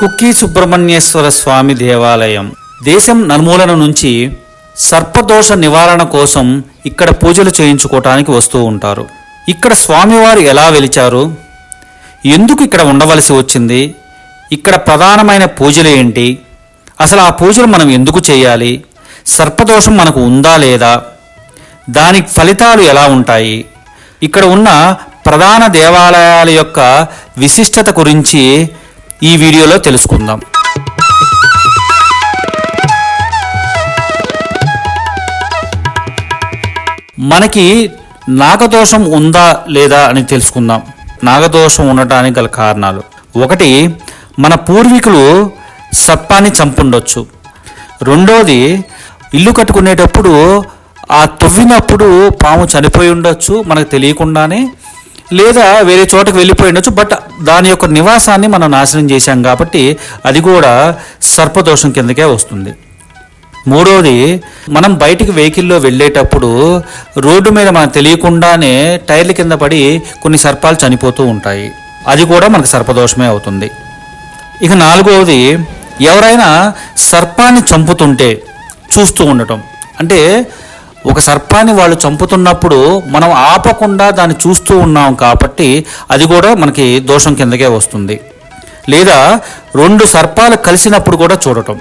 Cookie Subrahmanyeshwara స్వామి దేవాలయం. దేశం నలుమూలన నుంచి సర్పదోష నివారణ కోసం ఇక్కడ పూజలు చేయించుకోవటానికి వస్తూ ఉంటారు. ఇక్కడ స్వామివారు ఎలా వెలిచారు? ఎందుకు ఇక్కడ ఉండవలసి వచ్చింది? ఇక్కడ ప్రధానమైన పూజలు ఏంటి? అసలు ఆ పూజలు మనం ఎందుకు చేయాలి? సర్పదోషం మనకు ఉందా లేదా? దాని ఫలితాలు ఎలా ఉంటాయి? ఇక్కడ ఉన్న ప్రధాన దేవాలయాల యొక్క విశిష్టత గురించి ఈ వీడియోలో తెలుసుకుందాం. మనకి నాగదోషం ఉందా లేదా అని తెలుసుకుందాం. నాగదోషం ఉండటానికి గల కారణాలు. ఒకటి మన పూర్వీకులు సర్పాన్ని చంపుండొచ్చు. రెండోది ఇల్లు కట్టుకునేటప్పుడు ఆ తువ్వినప్పుడు పాము చనిపోయి ఉండొచ్చు మనకు తెలియకుండానే. లేదా వేరే చోటకు వెళ్ళిపోయి ఉండొచ్చు బట్ దాని యొక్క నివాసాన్ని మనం నాశనం చేశాం కాబట్టి అది కూడా సర్పదోషం కిందకే వస్తుంది. మూడవది మనం బయటికి వెహికల్లో వెళ్ళేటప్పుడు రోడ్డు మీద మనకు తెలియకుండానే టైర్ల కింద పడి కొన్ని సర్పాలు చనిపోతూ ఉంటాయి. అది కూడా మనకు సర్పదోషమే అవుతుంది. ఇక నాలుగవది ఎవరైనా సర్పాన్ని చంపుతుంటే చూస్తూ ఉండటం. అంటే ఒక సర్పాన్ని వాళ్ళు చంపుతున్నప్పుడు మనం ఆపకుండా దాన్ని చూస్తూ ఉన్నాం కాబట్టి అది కూడా మనకి దోషం కిందకే వస్తుంది. లేదా రెండు సర్పాలు కలిసినప్పుడు కూడా చూడటం.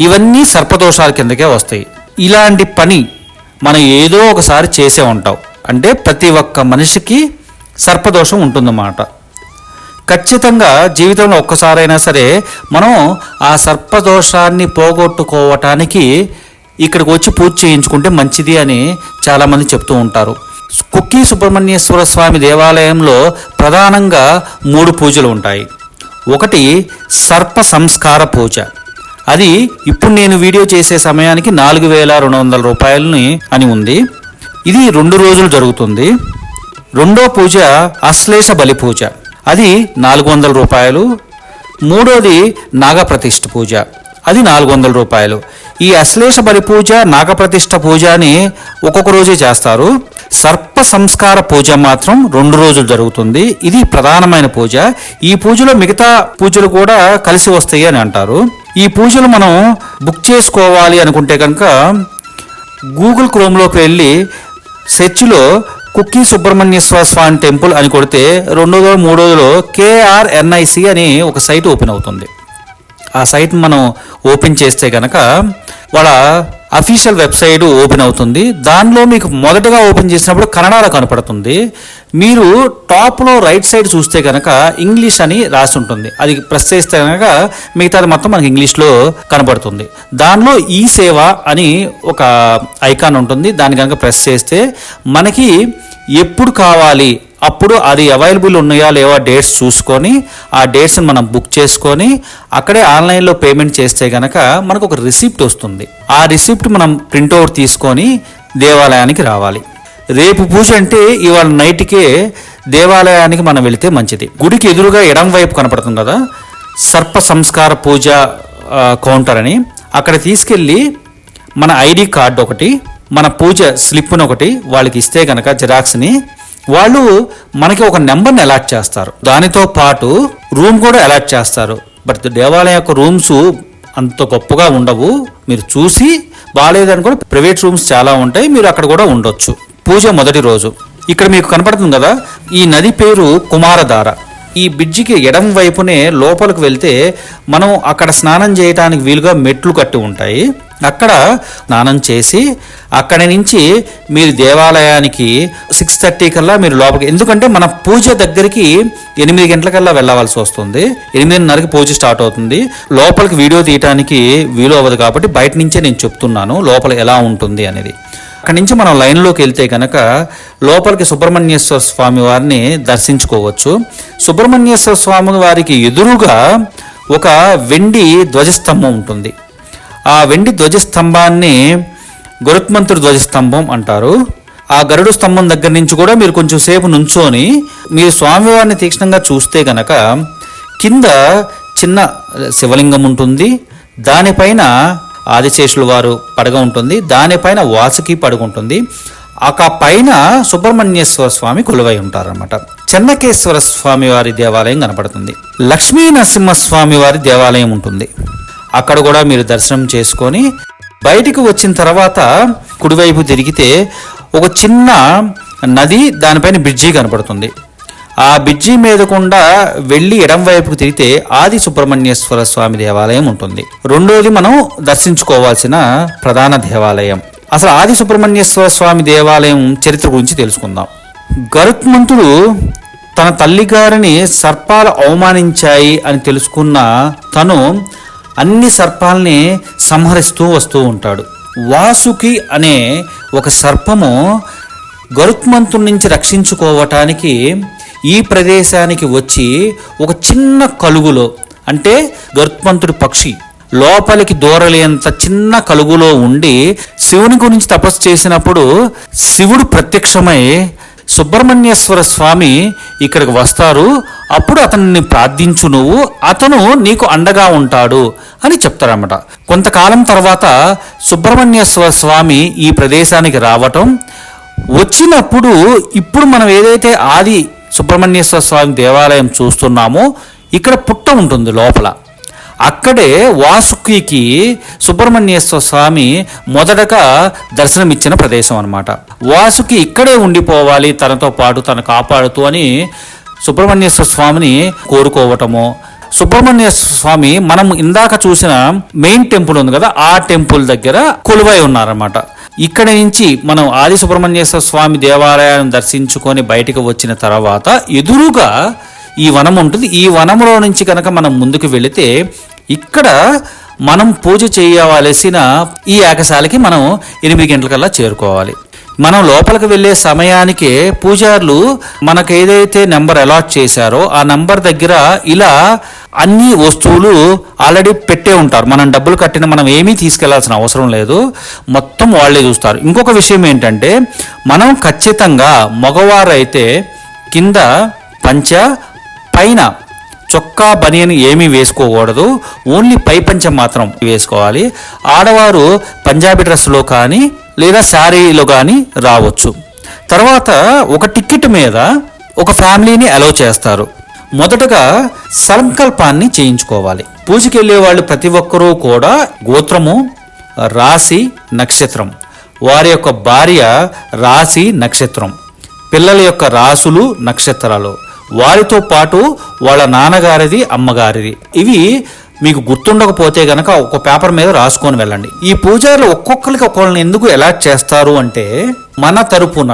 ఇవన్నీ సర్పదోషాల కిందకే వస్తాయి. ఇలాంటి పని మనం ఏదో ఒకసారి చేసే ఉంటాం. అంటే ప్రతి ఒక్క మనిషికి సర్పదోషం ఉంటుందన్నమాట. ఖచ్చితంగా జీవితంలో ఒక్కసారైనా సరే మనం ఆ సర్పదోషాన్ని పోగొట్టుకోవటానికి ఇక్కడికి వచ్చి పూజ చేయించుకుంటే మంచిది అని చాలామంది చెప్తూ ఉంటారు. కుక్కి సుబ్రహ్మణ్యేశ్వర స్వామి దేవాలయంలో ప్రధానంగా మూడు పూజలు ఉంటాయి. ఒకటి సర్ప సంస్కార పూజ. అది ఇప్పుడు నేను వీడియో చేసే సమయానికి నాలుగు వేల రెండు వందల రూపాయలని అని ఉంది. ఇది రెండు రోజులు జరుగుతుంది. రెండో పూజ అశ్లేష బలి పూజ. అది నాలుగు వందల రూపాయలు. మూడోది నాగప్రతిష్ఠ పూజ. అది నాలుగు వందల రూపాయలు. ఈ అశ్లేష బలి పూజ నాగప్రతిష్ఠ పూజ అని ఒక్కొక్క రోజే చేస్తారు. సర్ప సంస్కార పూజ మాత్రం రెండు రోజులు జరుగుతుంది. ఇది ప్రధానమైన పూజ. ఈ పూజలో మిగతా పూజలు కూడా కలిసి వస్తాయి అని అంటారు. ఈ పూజలు మనం బుక్ చేసుకోవాలి అనుకుంటే కనుక గూగుల్ క్రోమ్లోకి వెళ్ళి సెర్చ్లో కుక్కీ సుబ్రహ్మణ్యేశ్వర స్వామి టెంపుల్ అని కొడితే రెండోదో మూడోదో కేఆర్ఎన్ఐసి అని ఒక సైట్ ఓపెన్ అవుతుంది. ఆ సైట్ మనం ఓపెన్ చేస్తే కనుక వాళ్ళ అఫీషియల్ వెబ్సైట్ ఓపెన్ అవుతుంది. దానిలో మీకు మొదటగా ఓపెన్ చేసినప్పుడు కన్నడలో కనపడుతుంది. మీరు టాప్లో రైట్ సైడ్ చూస్తే కనుక ఇంగ్లీష్ అని రాసి ఉంటుంది. అది ప్రెస్ చేస్తే కనుక మిగతాది మొత్తం మనకి ఇంగ్లీష్లో కనపడుతుంది దానిలో ఈ సేవ అని ఒక ఐకాన్ ఉంటుంది. దాన్ని కనుక ప్రెస్ చేస్తే మనకి ఎప్పుడు కావాలి అప్పుడు అది అవైలబుల్ ఉన్నాయా లేవా డేట్స్ చూసుకొని ఆ డేట్స్ని మనం బుక్ చేసుకొని అక్కడే ఆన్లైన్లో పేమెంట్ చేస్తే కనుక మనకు ఒక రిసిప్ట్ వస్తుంది. ఆ రిసిప్ట్ మనం ప్రింట్అవుట్ తీసుకొని దేవాలయానికి రావాలి. రేపు పూజ అంటే ఇవాళ నైట్కే దేవాలయానికి మనం వెళితే మంచిది. గుడికి ఎదురుగా ఎడం వైపు కనపడుతుంది కదా? సర్ప సంస్కార పూజ కౌంటర్ అని. అక్కడ తీసుకెళ్ళి మన ఐడి కార్డు ఒకటి మన పూజ స్లిప్ను ఒకటి వాళ్ళకి ఇస్తే కనుక జిరాక్స్ని వాళ్ళు మనకి ఒక నెంబర్ని అలాట్ చేస్తారు. దానితో పాటు రూమ్ కూడా అలాట్ చేస్తారు. బట్ దేవాలయం యొక్క రూమ్స్ అంత గొప్పగా ఉండవు. మీరు చూసి బాగాలేదని కూడా ప్రైవేట్ రూమ్స్ చాలా ఉంటాయి. మీరు అక్కడ కూడా ఉండొచ్చు. పూజ మొదటి రోజు. ఇక్కడ మీకు కనపడుతుంది కదా ఈ నది పేరు కుమారధార. ఈ బ్రిడ్జికి ఎడం వైపునే లోపలికి వెళ్తే మనం అక్కడ స్నానం చేయటానికి వీలుగా మెట్లు కట్టి ఉంటాయి. అక్కడ స్నానం చేసి అక్కడి నుంచి మీరు దేవాలయానికి సిక్స్ థర్టీ కల్లా మీరు లోపలికి ఎందుకంటే మన పూజ దగ్గరికి ఎనిమిది గంటలకల్లా వెళ్ళవలసి వస్తుంది. ఎనిమిదిన్నరకి పూజ స్టార్ట్ అవుతుంది. లోపలికి వీడియో తీయటానికి వీలు అవ్వదు కాబట్టి బయట నుంచే నేను చెప్తున్నాను లోపల ఎలా ఉంటుంది అనేది. అక్కడి నుంచి మనం లైన్లోకి వెళ్తే కనుక లోపలికి సుబ్రహ్మణ్యేశ్వర స్వామి వారిని దర్శించుకోవచ్చు. సుబ్రహ్మణ్యేశ్వర స్వామి వారికి ఎదురుగా ఒక వెండి ధ్వజస్తంభం ఉంటుంది. ఆ వెండి ధ్వజస్తంభాన్ని గరుత్మంతుడి ధ్వజస్తంభం అంటారు. ఆ గరుడు స్తంభం దగ్గర నుంచి కూడా మీరు కొంచెం సేపు నుంచొని మీరు స్వామివారిని తీక్షణంగా చూస్తే గనక కింద చిన్న శివలింగం ఉంటుంది. దానిపైన ఆదిశేషుల వారు పడగ ఉంటుంది. దానిపైన వాసుకి పడగ ఉంటుంది. ఆ పైన సుబ్రహ్మణ్యేశ్వర స్వామి కొలువై ఉంటారన్నమాట. చెన్నకేశ్వర స్వామి వారి దేవాలయం కనపడుతుంది. లక్ష్మీ నరసింహస్వామి వారి దేవాలయం ఉంటుంది. అక్కడ కూడా మీరు దర్శనం చేసుకొని బయటికి వచ్చిన తర్వాత కుడివైపు తిరిగితే ఒక చిన్న నది దానిపైన బ్రిడ్జి కనపడుతుంది. ఆ బ్రిడ్జి మీద గుండా వెళ్ళి ఎడం వైపుకు తిరిగితే ఆది సుబ్రహ్మణ్యేశ్వర స్వామి దేవాలయం ఉంటుంది. రెండోది మనం దర్శించుకోవాల్సిన ప్రధాన దేవాలయం. అసలు ఆది సుబ్రహ్మణ్యేశ్వర స్వామి దేవాలయం చరిత్ర గురించి తెలుసుకుందాం. గరుత్మంతుడు తన తల్లిగారిని సర్పాలు అవమానించాయి అని తెలుసుకున్న తను అన్ని సర్పాల్ని సంహరిస్తూ వస్తూ ఉంటాడు. వాసుకి అనే ఒక సర్పము గరుత్మంతుడి నుంచి రక్షించుకోవటానికి ఈ ప్రదేశానికి వచ్చి ఒక చిన్న కలుగులో అంటే గరుత్మంతుడి పక్షి లోపలికి దూరలేంత చిన్న కలుగులో ఉండి శివుని గురించి తపస్సు చేసినప్పుడు శివుడు ప్రత్యక్షమై సుబ్రహ్మణ్యేశ్వర స్వామి ఇక్కడికి వస్తారు. అప్పుడు అతన్ని ప్రార్థించు నువ్వు అతను నీకు అండగా ఉంటాడు అని చెప్తారన్నమాట. కొంతకాలం తర్వాత సుబ్రహ్మణ్యేశ్వర స్వామి ఈ ప్రదేశానికి రావటం వచ్చినప్పుడు ఇప్పుడు మనం ఏదైతే ఆది సుబ్రహ్మణ్యేశ్వర స్వామి దేవాలయం చూస్తున్నామో. ఇక్కడ పుట్ట ఉంటుంది లోపల. అక్కడే వాసుకికి సుబ్రహ్మణ్యేశ్వర స్వామి మొదటగా దర్శనమిచ్చిన ప్రదేశం అనమాట వాసుకి ఇక్కడే ఉండిపోవాలి తనతో పాటు తను కాపాడుతూ అని సుబ్రహ్మణ్యేశ్వర స్వామిని కోరుకోవటము. సుబ్రహ్మణ్యేశ్వర స్వామి మనం ఇందాక చూసిన మెయిన్ టెంపుల్ ఉంది కదా ఆ టెంపుల్ దగ్గర కొలువై ఉన్నారన్నమాట. ఇక్కడ నుంచి మనం ఆది సుబ్రహ్మణ్యేశ్వర స్వామి దేవాలయాన్ని దర్శించుకొని బయటకు వచ్చిన తర్వాత ఎదురుగా ఈ వనం ఉంటుంది. ఈ వనంలో నుంచి కనుక మనం ముందుకు వెళితే ఇక్కడ మనం పూజ చేయవలసిన ఈ ఏకశాలకి మనం ఎనిమిది గంటలకల్లా చేరుకోవాలి. మనం లోపలికి వెళ్ళే సమయానికే పూజారులు మనకు ఏదైతే నెంబర్ అలాట్ చేశారో ఆ నెంబర్ దగ్గర ఇలా అన్ని వస్తువులు ఆల్రెడీ పెట్టే ఉంటారు. మనం డబ్బులు కట్టిన మనం ఏమీ తీసుకెళ్ళాల్సిన అవసరం లేదు. మొత్తం వాళ్ళే చూస్తారు. ఇంకొక విషయం ఏంటంటే మనం ఖచ్చితంగా మగవారైతే కింద పంచ పైన చొక్కా బనియన్ ఏమీ వేసుకోకూడదు. ఓన్లీ పై పంచ మాత్రం వేసుకోవాలి. ఆడవారు పంజాబీ డ్రెస్లో కానీ లేదా శారీలో కానీ రావచ్చు. తర్వాత ఒక టికెట్ మీద ఒక ఫ్యామిలీని అలో చేస్తారు. మొదటగా సంకల్పాన్ని చేయించుకోవాలి. పూజకి వెళ్ళే వాళ్ళు ప్రతి ఒక్కరూ కూడా గోత్రము రాశి నక్షత్రం. వారి యొక్క భార్య రాశి నక్షత్రం. పిల్లల యొక్క రాసులు నక్షత్రాలు. వారితో పాటు వాళ్ళ నాన్నగారిది అమ్మగారిది. ఇవి మీకు గుర్తుండకపోతే గనక ఒక పేపర్ మీద రాసుకొని వెళ్ళండి. ఈ పూజారులు ఒక్కొక్కరికి ఒక్కొక్కరిని ఎందుకు ఎలాట్ చేస్తారు అంటే మన తరపున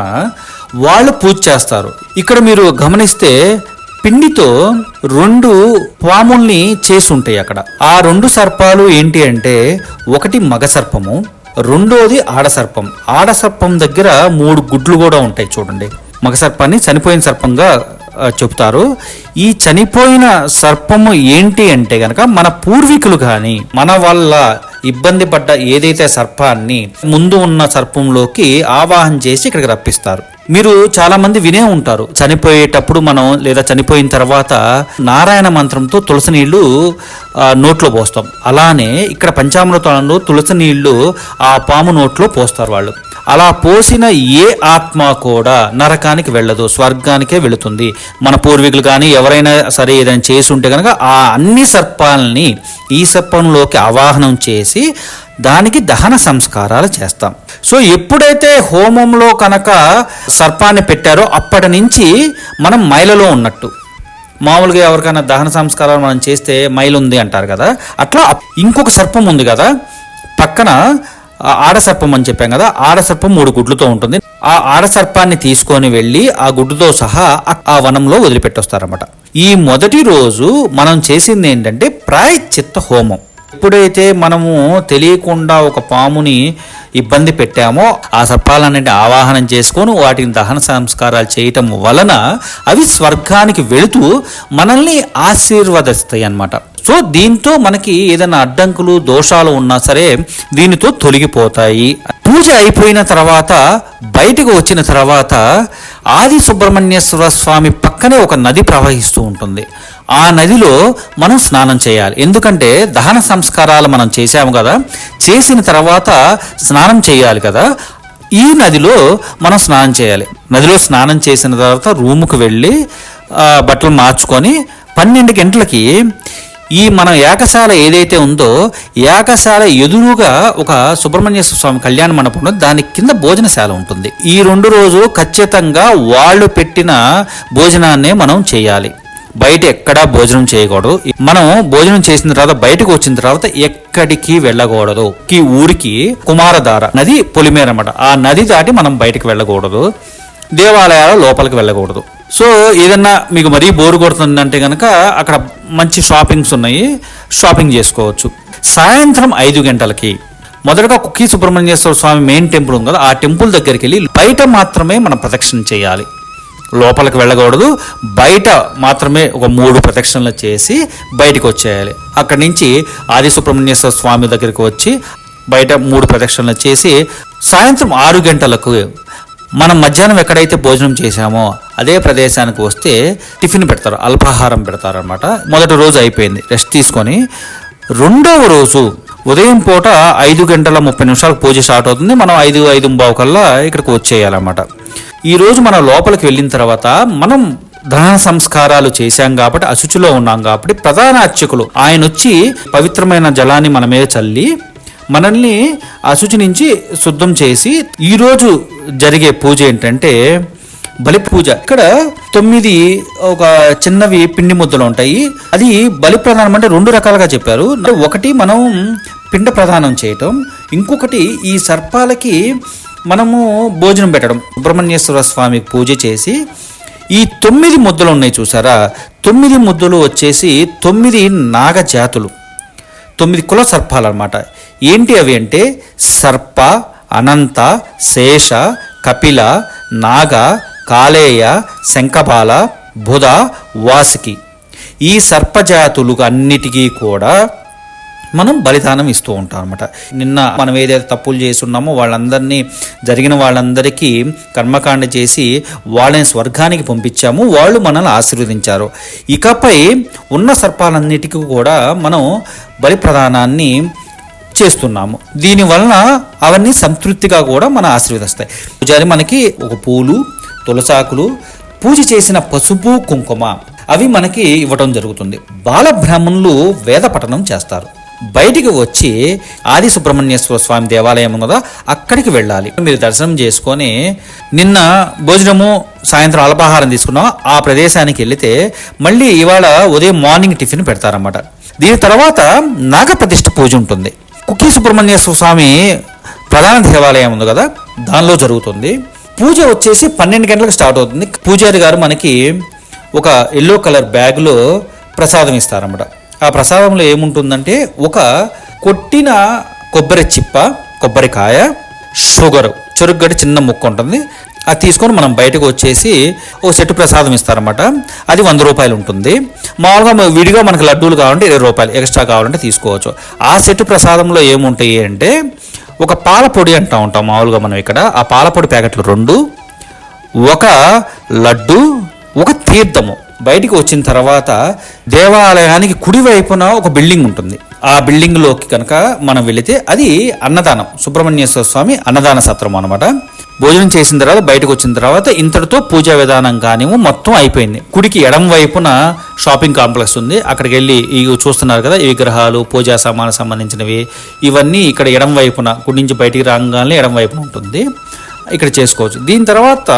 వాళ్ళు పూజ చేస్తారు. ఇక్కడ మీరు గమనిస్తే పిండితో రెండు పాముల్ని చేసి ఉంటాయి అక్కడ. ఆ రెండు సర్పాలు ఏంటి అంటే ఒకటి మగ సర్పము రెండోది ఆడసర్పం ఆడసర్పం దగ్గర మూడు గుడ్లు కూడా ఉంటాయి చూడండి. మగ సర్పాన్ని చనిపోయిన సర్పంగా చెబుతారు చెప్తారు ఈ చనిపోయిన సర్పము ఏంటి అంటే గనక మన పూర్వీకులు కానీ మన వల్ల ఇబ్బంది పడ్డ ఏదైతే సర్పాన్ని ముందు ఉన్న సర్పంలోకి ఆవాహన చేసి ఇక్కడికి రప్పిస్తారు. మీరు చాలామంది వినే ఉంటారు. చనిపోయేటప్పుడు మనం లేదా చనిపోయిన తర్వాత నారాయణ మంత్రంతో తులసి నీళ్ళు నోట్లో పోస్తాం. అలానే ఇక్కడ పంచామృతంలో తులసి నీళ్ళు ఆ పాము నోట్లో పోస్తారు వాళ్ళు. అలా పోసిన ఏ ఆత్మ కూడా నరకానికి వెళ్ళదు స్వర్గానికే వెళుతుంది. మన పూర్వీకులు కానీ ఎవరైనా సరే ఏదైనా చేసి ఉంటే కనుక ఆ అన్ని సర్పాలని ఈ సర్పంలోకి ఆవాహనం చేసి దానికి దహన సంస్కారాలు చేస్తాం. సో ఎప్పుడైతే హోమంలో కనుక సర్పాన్ని పెట్టారో అప్పటి నుంచి మనం మైలలో ఉన్నట్టు. మామూలుగా ఎవరికైనా దహన సంస్కారాలు మనం చేస్తే మైలు ఉంది అంటారు కదా అట్లా ఇంకొక సర్పం ఉంది కదా పక్కన ఆడసర్పం అని చెప్పాం కదా ఆడసర్పం మూడు గుడ్లతో ఉంటుంది. ఆ ఆడసర్పాన్ని తీసుకొని వెళ్ళి ఆ గుడ్డుతో సహా ఆ- వనంలో వదిలిపెట్టొస్తారన్నమాట. ఈ మొదటి రోజు మనం చేసింది ఏంటంటే ప్రాయశ్చిత్త హోమం. ఎప్పుడైతే మనము తెలియకుండా ఒక పాముని ఇబ్బంది పెట్టామో ఆ సర్పాలన్నింటి ఆవాహనం చేసుకొని వాటిని దహన సంస్కారాలు చేయటం వలన అవి స్వర్గానికి వెళుతూ మనల్ని ఆశీర్వదిస్తాయి అన్నమాట సో దీంతో మనకి ఏదైనా అడ్డంకులు దోషాలు ఉన్నా సరే దీనితో తొలగిపోతాయి. పూజ అయిపోయిన తర్వాత బయటకు వచ్చిన తర్వాత ఆది సుబ్రహ్మణ్యేశ్వర స్వామి పక్కనే ఒక నది ప్రవహిస్తూ ఉంటుంది. ఆ నదిలో మనం స్నానం చేయాలి. ఎందుకంటే దహన సంస్కారాలు మనం చేశాము కదా చేసిన తర్వాత స్నానం చేయాలి కదా ఈ నదిలో మనం స్నానం చేయాలి. నదిలో స్నానం చేసిన తర్వాత రూముకు వెళ్ళి బట్టలు మార్చుకొని పన్నెండు గంటలకి ఈ మన ఏకశాల ఏదైతే ఉందో ఏకశాల ఎదురుగా ఒక సుబ్రహ్మణ్యేశ్వర స్వామి కళ్యాణ మండపం దాని కింద భోజనశాల ఉంటుంది. ఈ రెండు రోజు ఖచ్చితంగా వాళ్ళు పెట్టిన భోజనాన్నే మనం చేయాలి. బయట ఎక్కడా భోజనం చేయకూడదు. మనం భోజనం చేసిన తర్వాత బయటకు వచ్చిన తర్వాత ఎక్కడికి వెళ్ళకూడదు. ఈ ఊరికి కుమారధార నది పొలిమేర అన్నమాట ఆ నది దాటి మనం బయటకు వెళ్ళకూడదు. దేవాలయాల లోపలికి వెళ్ళకూడదు. సో ఏదన్నా మీకు మరీ బోరు కొడుతుందంటే కనుక అక్కడ మంచి షాపింగ్స్ ఉన్నాయి షాపింగ్ చేసుకోవచ్చు. సాయంత్రం ఐదు గంటలకి మొదటగా కుక్కీ సుబ్రహ్మణ్యేశ్వర స్వామి మెయిన్ టెంపుల్ ఉంది కదా ఆ టెంపుల్ దగ్గరికి వెళ్ళి బయట మాత్రమే మనం ప్రదక్షిణ చేయాలి. లోపలికి వెళ్ళకూడదు బయట మాత్రమే ఒక మూడు ప్రదక్షిణలు చేసి బయటకు వచ్చేయాలి. అక్కడి నుంచి ఆది సుబ్రహ్మణ్యేశ్వర స్వామి దగ్గరికి వచ్చి బయట మూడు ప్రదక్షిణలు చేసి సాయంత్రం ఆరు గంటలకు మనం మధ్యాహ్నం ఎక్కడైతే భోజనం చేశామో అదే ప్రదేశానికి వస్తే టిఫిన్ పెడతారు అల్పాహారం పెడతారు అనమాట మొదటి రోజు అయిపోయింది రెస్ట్ తీసుకొని. రెండవ రోజు ఉదయం పూట ఐదు గంటల ముప్పై నిమిషాలకు పూజ స్టార్ట్ అవుతుంది. మనం ఐదు ఐదు బావుకల్లా ఇక్కడికి వచ్చేయాలన్నమాట. ఈ రోజు మనం లోపలికి వెళ్ళిన తర్వాత మనం దహన సంస్కారాలు చేశాం కాబట్టి అశుచిలో ఉన్నాం కాబట్టి ప్రధాన అర్చకులు ఆయన వచ్చి పవిత్రమైన జలాన్ని మన మీద చల్లి మనల్ని అశుచి నుంచి శుద్ధం చేసి ఈరోజు జరిగే పూజ ఏంటంటే బలి పూజ ఇక్కడ తొమ్మిది ఒక చిన్నవి పిండి ముద్దలు ఉంటాయి. అది బలి ప్రధానం అంటే రెండు రకాలుగా చెప్పారు. ఒకటి మనం పిండ ప్రదానం చేయటం. ఇంకొకటి ఈ సర్పాలకి మనము భోజనం పెట్టడం. సుబ్రహ్మణ్యేశ్వర స్వామికి పూజ చేసి ఈ తొమ్మిది ముద్దలు ఉన్నాయి చూసారా? తొమ్మిది ముద్దలు వచ్చేసి తొమ్మిది నాగ జాతులు. తొమ్మిది కుల సర్పాలు అనమాట ఏంటి అవి అంటే సర్ప అనంత శేష కపిల నాగ కాలేయ శంఖపాల బుధ వాసుకి. ఈ సర్పజాతులు అన్నిటికీ కూడా మనం బలిదానం ఇస్తూ ఉంటాం అనమాట నిన్న మనం ఏదైతే తప్పులు చేసి ఉన్నామో వాళ్ళందరినీ జరిగిన వాళ్ళందరికీ కర్మకాండ చేసి వాళ్ళని స్వర్గానికి పంపించాము వాళ్ళు మనల్ని ఆశీర్వదించారు. ఇకపై ఉన్న సర్పాలన్నిటికీ కూడా మనం బలి ప్రదానాన్ని చేస్తున్నాము. దీని వలన అవన్నీ సంతృప్తిగా కూడా మన ఆశీర్వదిస్తాయి. పూజారి మనకి ఒక పూలు తులసాకులు పూజ చేసిన పసుపు కుంకుమ అవి మనకి ఇవ్వటం జరుగుతుంది. బాలబ్రాహ్మణులు వేద పఠనం చేస్తారు. బయటికి వచ్చి ఆది సుబ్రహ్మణ్యేశ్వర స్వామి దేవాలయం కదా అక్కడికి వెళ్ళాలి. మీరు దర్శనం చేసుకొని నిన్న భోజనము సాయంత్రం అల్పాహారం తీసుకున్నాం ఆ ప్రదేశానికి వెళితే మళ్ళీ ఇవాళ ఉదయం మార్నింగ్ టిఫిన్ పెడతారన్నమాట. దీని తర్వాత నాగప్రతిష్ఠ పూజ ఉంటుంది. కుక్కి సుబ్రహ్మణ్యేశ్వర స్వామి ప్రధాన దేవాలయం ఉంది కదా దానిలో జరుగుతుంది. పూజ వచ్చేసి పన్నెండు గంటలకు స్టార్ట్ అవుతుంది. పూజారి గారు మనకి ఒక ఎల్లో కలర్ బ్యాగ్లో ప్రసాదం ఇస్తారన్నమాట. ఆ ప్రసాదంలో ఏముంటుందంటే ఒక కొట్టిన కొబ్బరి చిప్ప కొబ్బరికాయ షుగరు చెరుగ్గడ్డ చిన్న ముక్క ఉంటుంది. అది తీసుకొని మనం బయటకు వచ్చేసి ఓ సెట్ ప్రసాదం ఇస్తారనమాట అది వంద రూపాయలు ఉంటుంది. మామూలుగా విడిగా మనకి లడ్డూలు కావాలంటే ఇరవై రూపాయలు ఎక్స్ట్రా కావాలంటే తీసుకోవచ్చు. ఆ సెట్ ప్రసాదంలో ఏముంటాయి అంటే ఒక పాల పొడి అంటా ఉంటాం మామూలుగా మనం ఇక్కడ. ఆ పాల పొడి ప్యాకెట్లు రెండు ఒక లడ్డు ఒక తీర్థము. బయటికి వచ్చిన తర్వాత దేవాలయానికి కుడివైపున ఒక బిల్డింగ్ ఉంటుంది. ఆ బిల్డింగ్లోకి కనుక మనం వెళితే అది అన్నదానం. సుబ్రహ్మణ్యేశ్వర స్వామి అన్నదాన సత్రం అనమాట భోజనం చేసిన తర్వాత బయటకు వచ్చిన తర్వాత ఇంతటితో పూజా విధానం కానివ్వు మొత్తం అయిపోయింది. కుడికి ఎడం వైపున షాపింగ్ కాంప్లెక్స్ ఉంది. అక్కడికి వెళ్ళి ఇవి చూస్తున్నారు కదా ఈ విగ్రహాలు పూజా సామాను సంబంధించినవి. ఇవన్నీ ఇక్కడ ఎడం వైపున కుడి నుంచి బయటికి రాగానే ఎడం వైపున ఉంటుంది. ఇక్కడ చేసుకోవచ్చు. దీని తర్వాత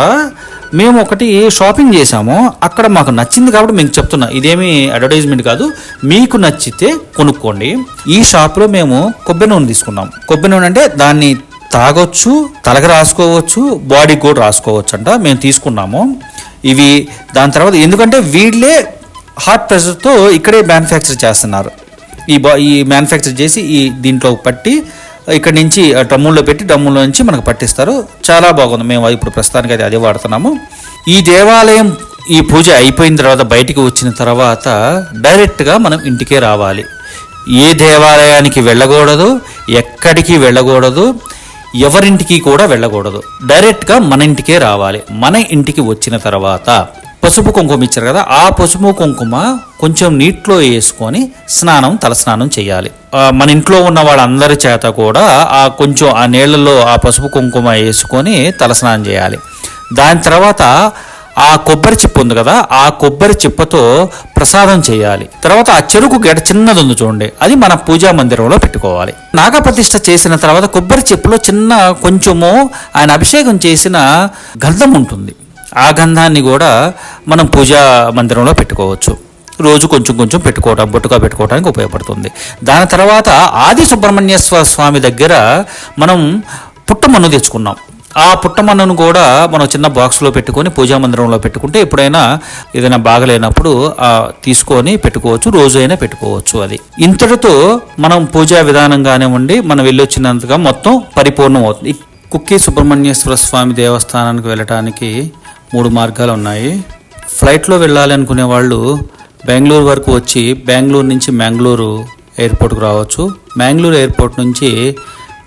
మేము ఒకటి షాపింగ్ చేసాము అక్కడ మాకు నచ్చింది కాబట్టి మీకు చెప్తున్నా. ఇదేమి అడ్వర్టైజ్మెంట్ కాదు. మీకు నచ్చితే కొనుక్కోండి. ఈ షాప్లో మేము కొబ్బరి నూనె తీసుకున్నాం. కొబ్బరి నూనె అంటే దాన్ని తాగొచ్చు తలకి రాసుకోవచ్చు బాడీకి కూడా రాసుకోవచ్చు అంట మేము తీసుకున్నాము. ఇవి దాని తర్వాత ఎందుకంటే వీళ్ళే హార్ట్ ప్రెషర్తో ఇక్కడే మ్యానుఫ్యాక్చర్ చేస్తున్నారు. ఈ బా ఈ మ్యానుఫ్యాక్చర్ చేసి ఈ దీంట్లో పట్టి ఇక్కడ నుంచి డమ్ముల్లో పెట్టి డ్రమ్ముల్లో నుంచి మనకు పట్టిస్తారు. చాలా బాగుంది. మేము ఇప్పుడు ప్రస్తుతానికి అది అదే వాడుతున్నాము. ఈ దేవాలయం ఈ పూజ అయిపోయిన తర్వాత బయటికి వచ్చిన తర్వాత డైరెక్ట్గా మనం ఇంటికే రావాలి. ఏ దేవాలయానికి వెళ్ళకూడదు ఎక్కడికి వెళ్ళకూడదు ఎవరింటికి కూడా వెళ్ళకూడదు. డైరెక్ట్గా మన ఇంటికే రావాలి. మన ఇంటికి వచ్చిన తర్వాత పసుపు కుంకుమ ఇచ్చారు కదా ఆ పసుపు కుంకుమ కొంచెం నీటిలో వేసుకొని స్నానం తలస్నానం చేయాలి. మన ఇంట్లో ఉన్న వాళ్ళందరి చేత కూడా ఆ కొంచెం ఆ నీళ్ళలో ఆ పసుపు కుంకుమ వేసుకొని తలస్నానం చేయాలి. దాని తర్వాత ఆ కొబ్బరి చిప్ప ఉంది కదా ఆ కొబ్బరి చిప్పతో ప్రసాదం చేయాలి. తర్వాత ఆ చెరుకు గెడ చిన్నది ఉంది చూడండి అది మన పూజా మందిరంలో పెట్టుకోవాలి. నాగప్రతిష్ఠ చేసిన తర్వాత కొబ్బరి చెప్పులో చిన్న కొంచెము ఆయన అభిషేకం చేసిన గంధం ఉంటుంది. ఆ గంధాన్ని కూడా మనం పూజా మందిరంలో పెట్టుకోవచ్చు. రోజు కొంచెం కొంచెం పెట్టుకోవడం బొట్టుగా పెట్టుకోవడానికి ఉపయోగపడుతుంది. దాని తర్వాత ఆది సుబ్రహ్మణ్యేశ్వర స్వామి దగ్గర మనం పుట్టమన్ను తెచ్చుకున్నాం. ఆ పుట్టమన్నను కూడా మనం చిన్న బాక్స్లో పెట్టుకొని పూజా మందిరంలో పెట్టుకుంటే ఎప్పుడైనా ఏదైనా బాగలేనప్పుడు ఆ తీసుకొని పెట్టుకోవచ్చు రోజు అయినా పెట్టుకోవచ్చు అది. ఇంతటితో మనం పూజా విధానం కానివ్వండి మనం వెళ్ళొచ్చినంతగా మొత్తం పరిపూర్ణం అవుతుంది. కుక్కి సుబ్రహ్మణ్యేశ్వర స్వామి దేవస్థానానికి వెళ్ళటానికి మూడు మార్గాలు ఉన్నాయి. ఫ్లైట్లో వెళ్ళాలి అనుకునే వాళ్ళు బెంగళూరు వరకు వచ్చి బెంగళూరు నుంచి మ్యాంగ్లూరు ఎయిర్పోర్ట్కి రావచ్చు. మ్యాంగ్లూరు ఎయిర్పోర్ట్ నుంచి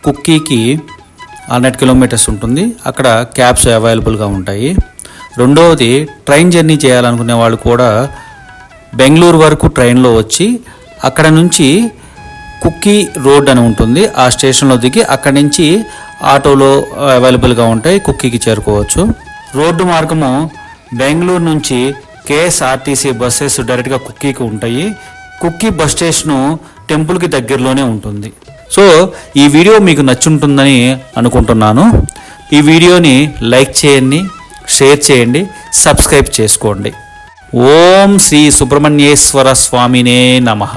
కుక్కీకి హండ్రెడ్ కిలోమీటర్స్ ఉంటుంది. అక్కడ క్యాబ్స్ అవైలబుల్గా ఉంటాయి. రెండవది ట్రైన్ జర్నీ చేయాలనుకునే వాళ్ళు కూడా బెంగళూరు వరకు ట్రైన్లో వచ్చి అక్కడ నుంచి కుక్కీ రోడ్ అని ఉంటుంది. ఆ స్టేషన్లో దిగి అక్కడి నుంచి ఆటోలో అవైలబుల్గా ఉంటాయి. కుక్కీకి చేరుకోవచ్చు. రోడ్డు మార్గము బెంగళూరు నుంచి కేఎస్ఆర్టీసీ బస్సెస్ డైరెక్ట్గా కుక్కీకి ఉంటాయి. కుక్కీ బస్ స్టేషను టెంపుల్కి దగ్గరలోనే ఉంటుంది. సో ఈ వీడియో మీకు నచ్చుంటుందని అనుకుంటున్నాను. ఈ వీడియోని లైక్ చేయండి షేర్ చేయండి సబ్స్క్రైబ్ చేసుకోండి. ఓం శ్రీ సుబ్రహ్మణ్యేశ్వర స్వామినే నమః.